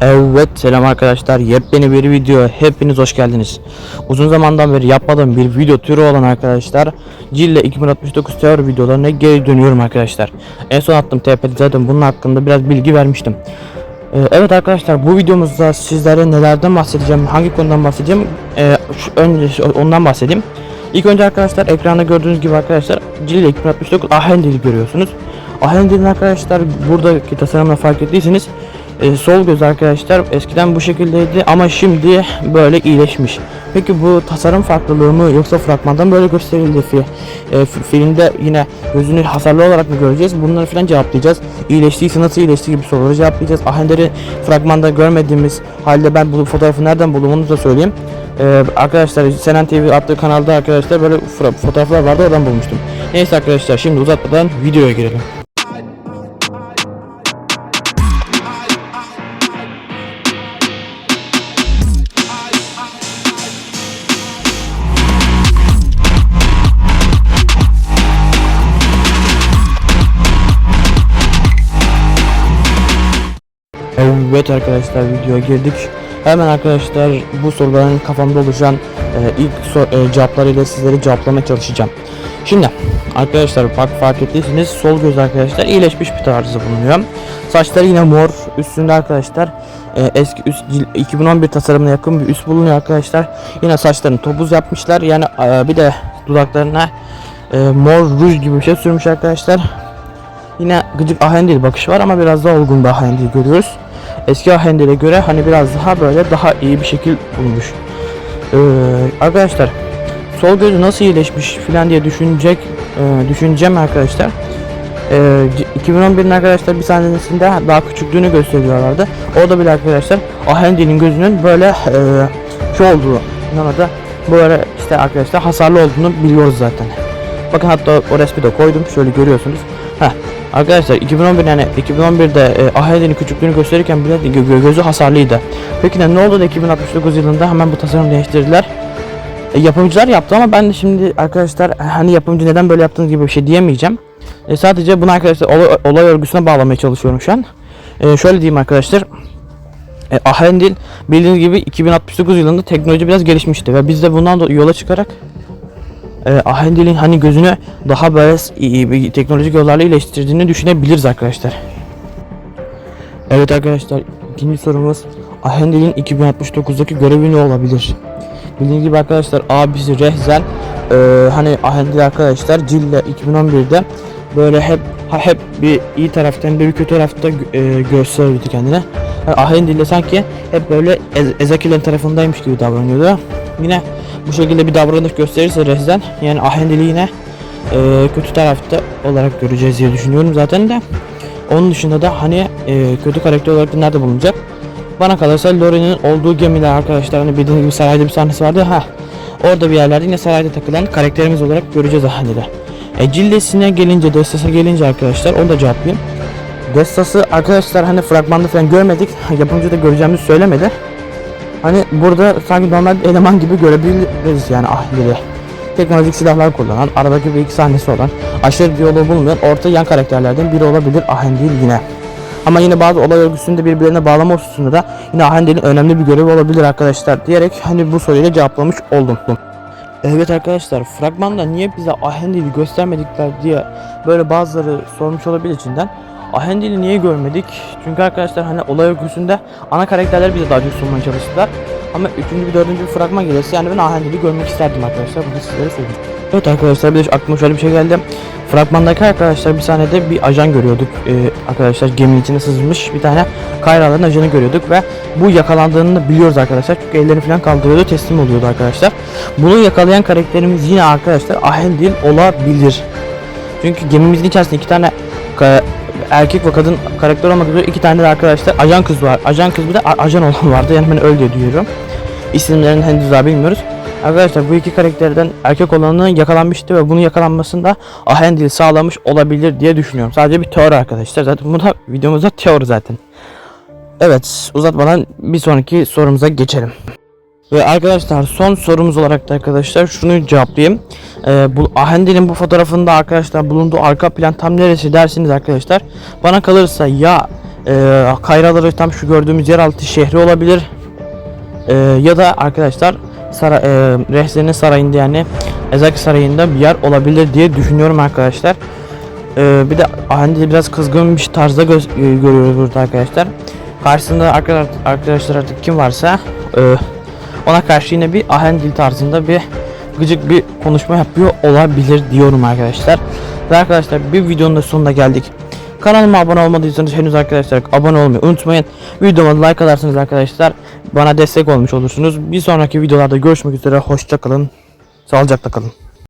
Evet selam arkadaşlar. Yepyeni bir video. Hepiniz hoş geldiniz. Uzun zamandan beri yapmadığım bir video türü olan arkadaşlar Cille 2069 teori videolarına geri dönüyorum arkadaşlar. En son attım TP'de zaten bunun hakkında biraz bilgi vermiştim. Ee, Evet arkadaşlar bu videomuzda sizlere nelerden bahsedeceğim hangi konudan bahsedeceğim? Ee, şu, önce ondan bahsedeyim. İlk önce arkadaşlar ekranda gördüğünüz gibi arkadaşlar Cille 2069 Ahendil'i görüyorsunuz. Ahendil'in arkadaşlar buradaki tasarımla fark ettiyseniz e, sol göz arkadaşlar eskiden bu şekildeydi ama şimdi böyle iyileşmiş. Peki bu tasarım farklılığı mı yoksa fragmandan böyle gösterildi fi, e, fi- filmde yine gözünü hasarlı olarak mı göreceğiz? Bunları falan cevaplayacağız. İyileştiyse nasıl iyileşti gibi soruları cevaplayacağız. Ahender'i fragmanda görmediğimiz halde ben bu fotoğrafı nereden buldum onu da söyleyeyim. E, arkadaşlar Senen TV adlı kanalda arkadaşlar böyle fotoğraflar vardı oradan bulmuştum. Neyse arkadaşlar şimdi uzatmadan videoya girelim. Evet arkadaşlar videoya girdik. Hemen arkadaşlar bu soruların kafamda oluşan e, ilk so- e, cevaplarıyla sizleri cevaplamaya çalışacağım. Şimdi arkadaşlar bak fark ettiyseniz sol göz arkadaşlar iyileşmiş bir tarzı bulunuyor. Saçları yine mor. Üstünde arkadaşlar e, eski üst cil- 2011 tasarımına yakın bir üst bulunuyor arkadaşlar. Yine saçlarını topuz yapmışlar. Yani e, bir de dudaklarına e, mor ruj gibi bir şey sürmüş arkadaşlar. Yine gıcık ahendil bakışı var ama biraz daha olgun bir ahendil görüyoruz. Eski ahendile göre hani biraz daha böyle daha iyi bir şekil bulmuş. Ee, arkadaşlar sol gözü nasıl iyileşmiş filan diye düşünecek e, düşüneceğim arkadaşlar. Ee, c- 2011'in arkadaşlar bir sahnesinde daha küçüklüğünü gösteriyorlardı. Orada bile arkadaşlar Ahendil'in gözünün böyle e, şey olduğu, da böyle işte arkadaşlar hasarlı olduğunu biliyoruz zaten. Bakın hatta o resmi de koydum. Şöyle görüyorsunuz. Heh. Arkadaşlar 2011 yani 2011'de e, Ahendi'nin küçüklüğünü gösterirken bile gö- gö- gözü hasarlıydı. Peki ne oldu da 2069 yılında hemen bu tasarımı değiştirdiler? E, yapımcılar yaptı ama ben de şimdi arkadaşlar hani yapımcı neden böyle yaptığınız gibi bir şey diyemeyeceğim. E, sadece bunu arkadaşlar olay, olay örgüsüne bağlamaya çalışıyorum şu an. E, şöyle diyeyim arkadaşlar. E, Ahendil bildiğiniz gibi 2069 yılında teknoloji biraz gelişmişti ve biz de bundan da yola çıkarak e, Ahendil'in hani gözünü daha böyle iyi bir teknolojik yollarla iyileştirdiğini düşünebiliriz arkadaşlar. Evet arkadaşlar ikinci sorumuz Ahendil'in 2069'daki görevi ne olabilir? Bildiğiniz gibi arkadaşlar abisi Rehzen e, hani Ahendil arkadaşlar Cille 2011'de böyle hep ha, hep bir iyi taraftan bir kötü tarafta e, gösterirdi kendine. Yani Ahendil de sanki hep böyle Ez- Ezekiel'in tarafındaymış gibi davranıyordu. Yine bu şekilde bir davranış gösterirse Rezden yani Ahendil'i yine e, kötü tarafta olarak göreceğiz diye düşünüyorum zaten de. Onun dışında da hani e, kötü karakter olarak da nerede bulunacak? Bana kalırsa Lori'nin olduğu gemiler arkadaşlar hani bildiğiniz gibi sarayda bir sahnesi vardı ha. Orada bir yerlerde yine sarayda takılan karakterimiz olarak göreceğiz Ahendil'i. E, cildesine gelince, Destas'a gelince arkadaşlar onu da cevaplayayım. Destas'ı arkadaşlar hani fragmanda falan görmedik. Yapımcı da göreceğimizi söylemedi. Hani burada sanki normal bir eleman gibi görebiliriz yani Ahli'yi. Teknolojik silahlar kullanan, aradaki bir iki sahnesi olan, aşırı diyaloğu bulmayan orta yan karakterlerden biri olabilir Ahendil yine. Ama yine bazı olay örgüsünde birbirlerine bağlama hususunda da yine Ahendil'in önemli bir görevi olabilir arkadaşlar diyerek hani bu soruyu da cevaplamış oldum. Evet arkadaşlar fragmanda niye bize Ahendil'i göstermedikler diye böyle bazıları sormuş olabilir içinden. Ahendil'i niye görmedik? Çünkü arkadaşlar hani olay örgüsünde ana karakterler bize daha çok sunmaya çalıştılar. Ama üçüncü bir dördüncü bir fragman gelirse yani ben Ahendil'i görmek isterdim arkadaşlar. Bunu sizlere söyleyeyim. Evet arkadaşlar bir de aklıma şöyle bir şey geldi. Fragmandaki arkadaşlar bir sahnede bir ajan görüyorduk. Ee, arkadaşlar geminin içine sızmış bir tane Kayra'ların ajanı görüyorduk ve bu yakalandığını da biliyoruz arkadaşlar. Çünkü ellerini falan kaldırıyordu teslim oluyordu arkadaşlar. Bunu yakalayan karakterimiz yine arkadaşlar Ahendil olabilir. Çünkü gemimizin içerisinde iki tane erkek ve kadın karakter olmak üzere iki tane de arkadaşlar ajan kız var. Ajan kız bir de ajan olan vardı. Yani ben öyle diyorum. İsimlerini henüz daha bilmiyoruz. Arkadaşlar bu iki karakterden erkek olanı yakalanmıştı ve bunun yakalanmasında Ahendil sağlamış olabilir diye düşünüyorum. Sadece bir teori arkadaşlar. Zaten bu da videomuzda teori zaten. Evet uzatmadan bir sonraki sorumuza geçelim. Ve arkadaşlar son sorumuz olarak da arkadaşlar şunu cevaplayayım. Ee, bu Ahendil'in bu fotoğrafında arkadaşlar bulunduğu arka plan tam neresi dersiniz arkadaşlar. Bana kalırsa ya e, Kayraları tam şu gördüğümüz yeraltı şehri olabilir. E, ya da arkadaşlar saray, e, Rehze'nin sarayında yani Ezek Sarayı'nda bir yer olabilir diye düşünüyorum arkadaşlar. E, bir de Ahendi biraz kızgın bir tarzda göz, e, görüyoruz burada arkadaşlar. Karşısında arkadaşlar, arkadaşlar artık kim varsa e, ona karşı yine bir Ahendil tarzında bir gıcık bir konuşma yapıyor olabilir diyorum arkadaşlar. Ve arkadaşlar bir videonun da sonuna geldik. Kanalıma abone olmadıysanız henüz arkadaşlar abone olmayı unutmayın. Videoma like atarsanız arkadaşlar bana destek olmuş olursunuz. Bir sonraki videolarda görüşmek üzere. Hoşçakalın. Sağlıcakla kalın.